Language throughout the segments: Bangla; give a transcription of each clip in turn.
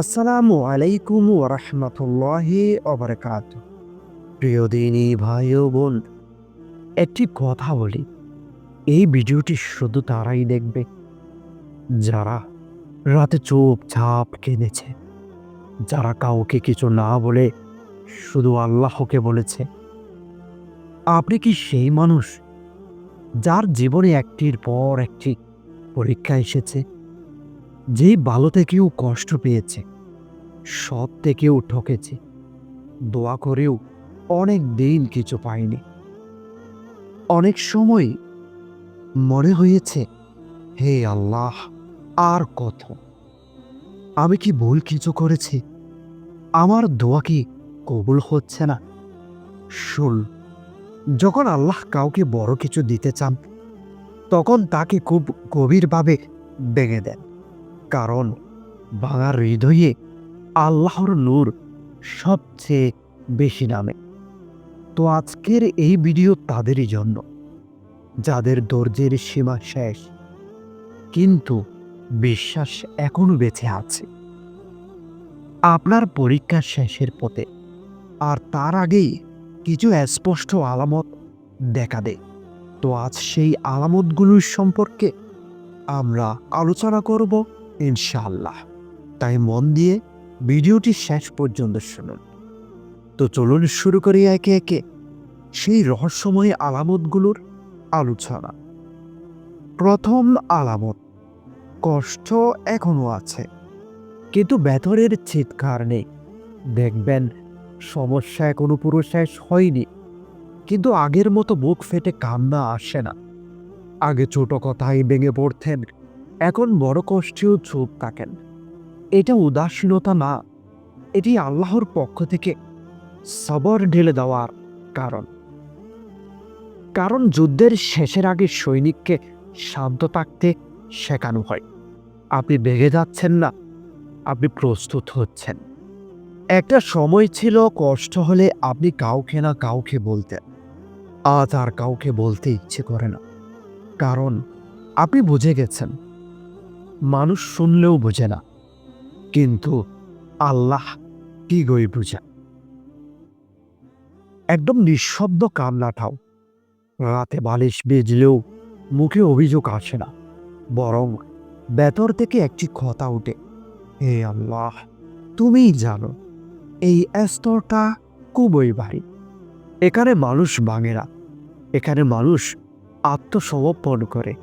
আসসালামু আলাইকুম ওরহমতুল্লাহি অবরকাত প্রিয় দিনী ভাই ও বোন, একটি কথা বলি। এই ভিডিওটি শুধু তারাই দেখবে। যারা রাতে চুপচাপ কেঁদেছে, যারা কাউকে কিছু না বলে শুধু আল্লাহকে বলেছে। আপনি কি সেই মানুষ যার জীবনে একটির পর একটি পরীক্ষা এসেছে, যে ভালো থেকেও কষ্ট পেয়েছে? সৎ থেকেও ঠকেছি। দোয়া করেও অনেক দিন কিছু পাইনি। অনেক সময় মনে হয়েছে, হে আল্লাহ, আর কত? আমি কি ভুল কিছু করেছি? আমার দোয়া কি কবুল হচ্ছে না? শুল যখন আল্লাহ কাউকে বড় কিছু দিতে চান, তখন তাকে খুব গভীরভাবে ভেঙে দেন। কারণ ভাঙার হৃদয়ে আল্লাহর নূর সবচেয়ে বেশি নামে। তো আজকের এই ভিডিও তাদেরই জন্য। যাদের ধৈর্যের সীমা শেষ, কিন্তু বিশ্বাস এখনও বেঁচে আছে। আপনার পরীক্ষা শেষের পথে, আর তার আগেই কিছু স্পষ্ট আলামত দেখা দেয়। তো আজ সেই আলামতগুলোর সম্পর্কে আমরা আলোচনা করব ইনশাআল্লাহ। তাই মন দিয়ে ভিডিওটি শেষ পর্যন্ত শুনুন। তো চলুন শুরু করি একে একে সেই রহস্যময় আলামতগুলোর আলোচনা। প্রথম আলামত, কষ্ট এখনও আছে, কিন্তু ভেতরের চিৎকার নেই। দেখবেন, সমস্যা এখনও পুরো শেষ হয়নি, কিন্তু আগের মতো বুক ফেটে কান্না আসে না। আগে ছোট কথাই ভেঙে পড়তেন, এখন বড় কষ্টেও চুপ থাকেন। এটা উদাসীনতা না, এটি আল্লাহর পক্ষ থেকে সবর ঢেলে দেওয়ার কারণ। কারণ যুদ্ধের শেষের আগে সৈনিককে শান্ত থাকতে শেখানো হয়। আপনি বেগে যাচ্ছেন না, আপনি প্রস্তুত হচ্ছেন। একটা সময় ছিল কষ্ট হলে আপনি কাউকে না কাউকে বলতেন। আজ আর কাউকে বলতে ইচ্ছে করে না। কারণ আপনি বুঝে গেছেন, মানুষ শুনলেও বোঝে না। কিন্তু আল্লাহ কি গই বুঝা? একদম নিঃশব্দ কান্নাটাও। রাতে বালিশ বেজলেও মুখে অভিযোগ আসে না, বরং বেতর থেকে একটি কথা উঠে হে আল্লাহ, তুমিই জানো, এই স্তরটা খুবই ভারী। এখানে মানুষ না, এখানে মানুষ আত্মসমর্পণ করে।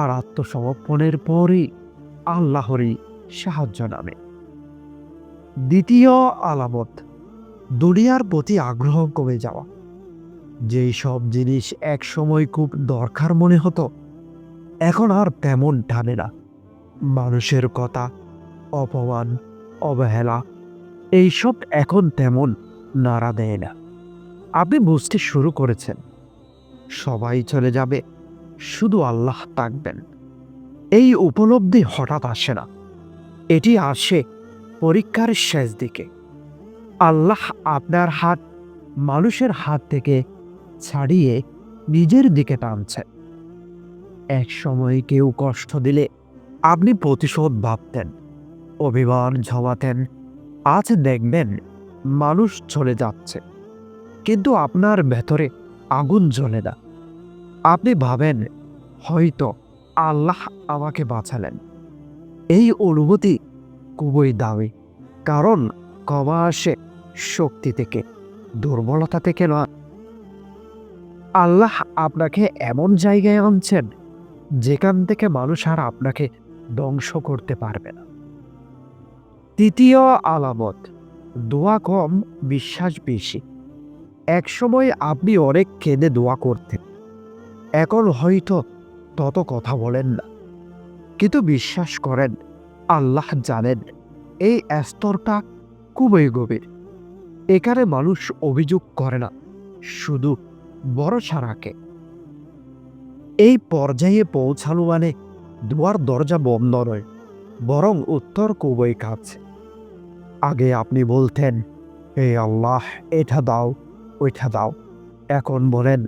আর আত্মসমর্পণের পরই আল্লাহরই সাহায্য নামে। দ্বিতীয় আলামত, দুনিয়ার প্রতি আগ্রহ কমে যাওয়া। যেই সব জিনিস এক সময় খুব দরকার মনে হতো, এখন আর তেমন টানে না। মানুষের কথা, অপমান, অবহেলা, এইসব এখন তেমন নাড়া দেয় না। আপনি বুঝতে শুরু করেছেন। সবাই চলে যাবে, শুধু আল্লাহ থাকবেন এই উপলব্ধি হঠাৎ আসে না। এটি আসে পরীক্ষার শেষ দিকে। আল্লাহ আপনার হাত মানুষের হাত থেকে ছাড়িয়ে নিজের দিকে টানছেন এক সময় কেউ কষ্ট দিলে আপনি প্রতিশোধ ভাবতেন, অভিমান ঝমাতেন, আজ দেখবেন মানুষ চলে যাচ্ছে। কিন্তু আপনার ভেতরে আগুন জ্বলে না। আপনি ভাবেন, হয়তো আল্লাহ আমাকে বাঁচালেন। এই অনুভূতি খুবই দামি, কারণ ক্ষমা আসে শক্তি থেকে, দুর্বলতা থেকে নয়। আল্লাহ আপনাকে এমন জায়গায় আনছেন, যেখান থেকে মানুষ আর আপনাকে ধ্বংস করতে পারবে না। তৃতীয় আলামত, দোয়া কম, বিশ্বাস বেশি। একসময় আপনি অনেক কেঁদে দোয়া করতেন, এখন হয়তো তত কথা বলেন না। কিন্তু বিশ্বাস করেন, আল্লাহ জানেন, এই স্তরটা খুবই গভীর। এখানে মানুষ অভিযোগ করে না, শুধু ভরসা রাখে। এই পর্যায়ে পৌঁছানো মানে দুয়ার দরজা বন্ধ নয়, বরং উত্তর খুবই কাছে। আগে আপনি বলতেন, হে আল্লাহ, এটা দাও, ওইটা দাও। এখন বলেন,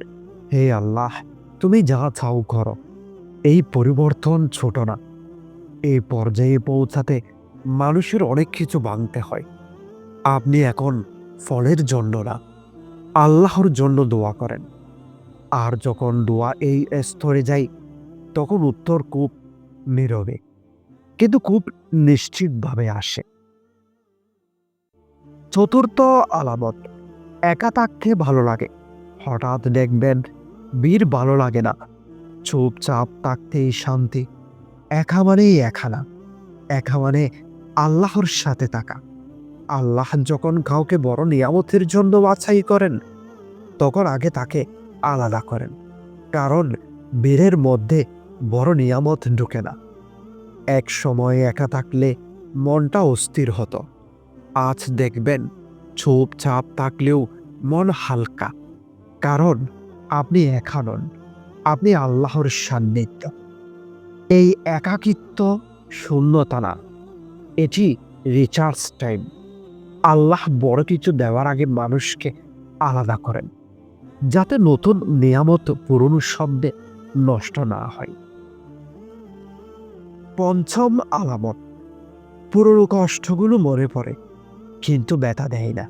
হে আল্লাহ, তুমি যা চাও করো। এই পরিবর্তন ছোট না। এই পর্যায়ে পৌঁছাতে মানুষের অনেক কিছু ভাঙতে হয়। আপনি এখন ফলের জন্য না, আল্লাহর জন্য দোয়া করেন। আর যখন দোয়া এই স্তরে যায় তখন উত্তর কূপ নীরবে, কিন্তু খুব নিশ্চিতভাবে আসে। চতুর্থ আলামত, একা থাকতে ভালো লাগে। হঠাৎ দেখবেন বীর ভালো লাগে না। চুপচাপ থাকতেই শান্তি। একা মানেই একা না একা মানে আল্লাহর সাথে থাকা। আল্লাহ যখন কাউকে বড় নিয়ামতের জন্য বাছাই করেন, তখন আগে তাকে আলাদা করেন। কারণ বীরের মধ্যে বড় নিয়ামত ঢুকে না। এক সময় একা থাকলে মনটা অস্থির হতো। আজ দেখবেন ছোপ চুপচাপ থাকলেও মন হালকা। কারণ আপনি একা নন। আপনি আল্লাহর সান্নিধ্য। এই একাকিত্ব শূন্যতা না। এটি রিচার্জ টাইম। আল্লাহ বড় কিছু দেওয়ার আগে মানুষকে আলাদা করেন, যাতে নতুন নিয়ামত পুরনো শব্দে নষ্ট না হয়। পঞ্চম আলামত। পুরনো কষ্টগুলো মরে পড়ে, কিন্তু ব্যথা দেয় না।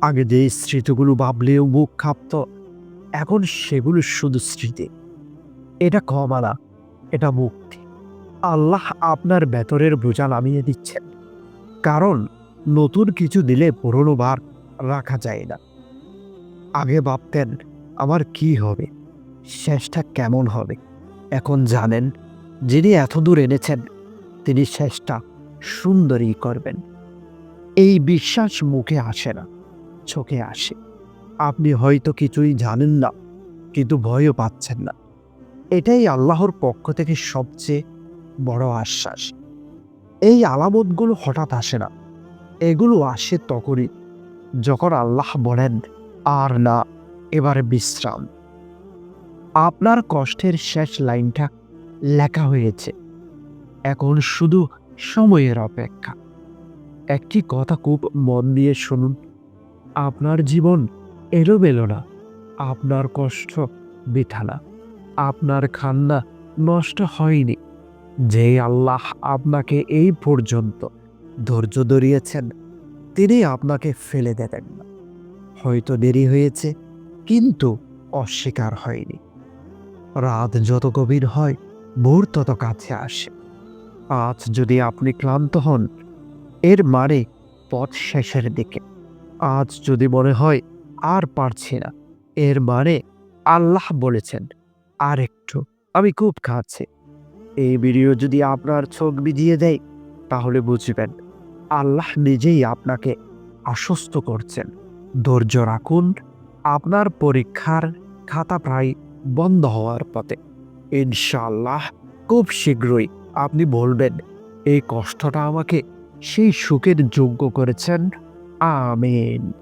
আগে যে স্মৃতিগুলো ভাবলেও মুখ কাঁপত এখন সেগুলো শুধু স্মৃতি। এটা কমালা, এটা মুক্তি। আল্লাহ আপনার ভেতরের বোঝা নামিয়ে দিচ্ছেন। কারণ নতুন কিছু দিলে পুরনো বার রাখা যায় না। আগে ভাবতেন, আমার কি হবে? শেষটা কেমন হবে? এখন জানেন, যিনি এত দূর এনেছেন, তিনি শেষটা সুন্দরই করবেন। এই বিশ্বাস মুখে আসে না, চোখে আসে। আপনি হয়তো কিছুই জানেন না, কিন্তু ভয়ও পাচ্ছেন না। এটাই আল্লাহর পক্ষ থেকে সবচেয়ে বড় আশ্বাস। এই আলামতগুলো হঠাৎ আসে না। এগুলো আসে তখনই যখন আল্লাহ বলেন, আর না, এবারে বিশ্রাম। আপনার কষ্টের শেষ লাইনটা লেখা হয়েছে। এখন শুধু সময়ের অপেক্ষা। একটি কথা খুব মন দিয়ে শুনুন। আপনার জীবন এলোমেলো না। আপনার কষ্ট বৃথা না। আপনার খান্না নষ্ট হয়নি। যে আল্লাহ আপনাকে এই পর্যন্ত ধৈর্য ধরিয়েছেন, তিনি আপনাকে ফেলে দেবেন না। হয়তো দেরি হয়েছে, কিন্তু অস্বীকার হয়নি। রাত যত গভীর হয়, ভোর তত কাছে আসে। আজ যদি আপনি ক্লান্ত হন, এর মানে পথ শেষের দিকে। আজ যদি মনে হয় আর পারছি না। এর মানে আল্লাহ বলেছেন আর একটু আমি খুব খাচ্ছি এই ভিডিও যদি আপনার চোখ বিজিয়ে দেয়, তাহলে বুঝবেন, আল্লাহ নিজেই আপনাকে আশ্বস্ত করছেন। ধৈর্য রাখুন, আপনার পরীক্ষার খাতা প্রায় বন্ধ হওয়ার পথে। ইনশাআল্লাহ, খুব শীঘ্রই আপনি বলবেন, এই কষ্টটা আমাকে সেই সুখের যোগ্য করেছেন। আমিন।